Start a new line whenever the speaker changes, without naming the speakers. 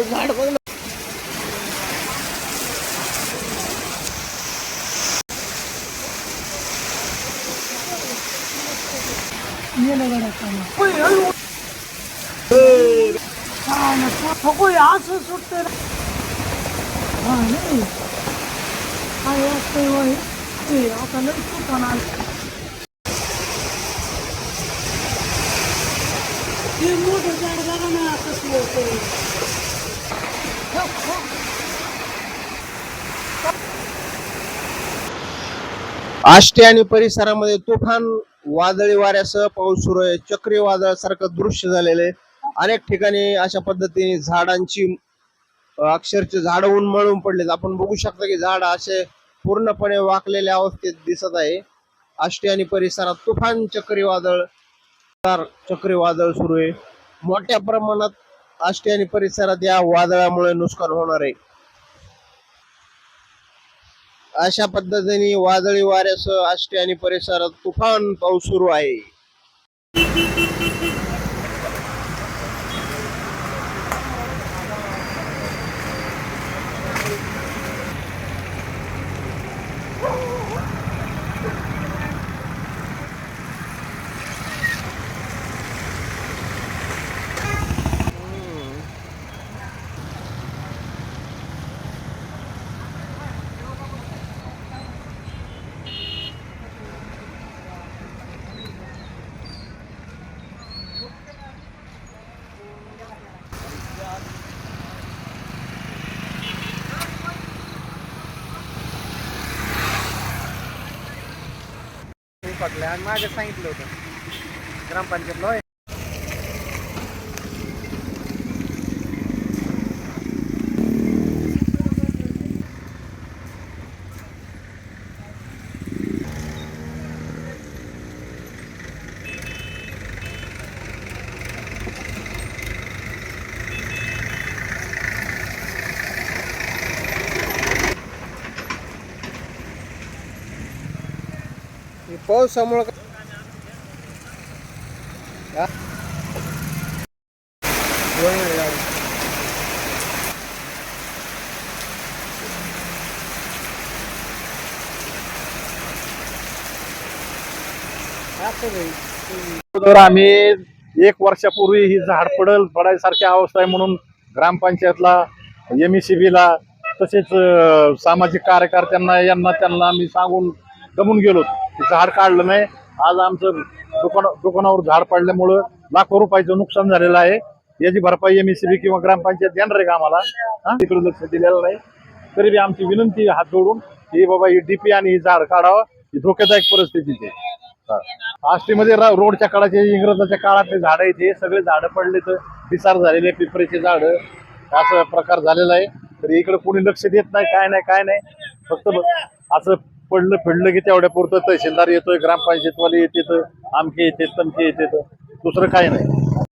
झाड बघ ना
सगळं असं सुटते हा नाही काय वाटतंय वय ते आता लई सुटण आलं ते मोठं झाड बघा ना कसलं होतं हो, हो.
आष्टी आणि परिसरामध्ये तुफान वादळी वाऱ्यासह पाऊस सुरू आहे. चक्रीवादळासारखं दृश्य झालेलं आहे. अनेक ठिकाणी अशा पद्धतीने झाडांची अक्षरचे झाड उन्मळून पडलेत. आपण बघू शकता की झाड असे पूर्णपणे वाकलेल्या अवस्थेत दिसत आहे. आष्टी आणि परिसरात तुफान चक्रीवादळ चक्रीवादळ सुरू आहे. मोठ्या प्रमाणात आष्टी आणि परिसरात या वादळामुळे नुकसान होणार आहे. अशा पद्धतीने वादळी वाऱ्यासह आष्टी आणि परिसरात तुफान पाऊस सुरू आहे.
पडलं आणि माझ्या सांगितलं होतं ग्रामपंचायतला होय.
हे? पावसामुळे
आम्ही एक वर्षापूर्वी ही झाड पडल पडायसारखी अवस्था आहे म्हणून ग्रामपंचायतला एम ला तसेच सामाजिक कार्यकर्त्यांना यांना त्यांना आम्ही सांगून दमून गेलो. झाड काढलं नाही. आज आमचं दुकान दुकानावर झाड पडल्यामुळं लाखो रुपयाचं नुकसान झालेलं आहे. याची भरपाई एम किंवा ग्रामपंचायत देणार आहे का आम्हाला? हा? तिकडे लक्ष दिलेलं नाही. तरी बी आमची विनंती हात जोडून की बाबा ही डीपी आणि ही झाड काढावं. ही धोक्यादायक परिस्थिती ते आष्टीमध्ये रोडच्या काळाचे इंग्रजाच्या काळातले झाड आहे ते सगळे झाडं पडले तर पिसार झालेले पिपरीचे झाड. असं प्रकार झालेला आहे. तरी इकडे कोणी लक्ष देत नाही काय नाही काय नाही. फक्त असं पडलं फिडलं की तेवढ्या पुरतं तहसीलदार येतोय ग्रामपंचायतवाले येते आमके येते तमके येते दुसरं काय नाही.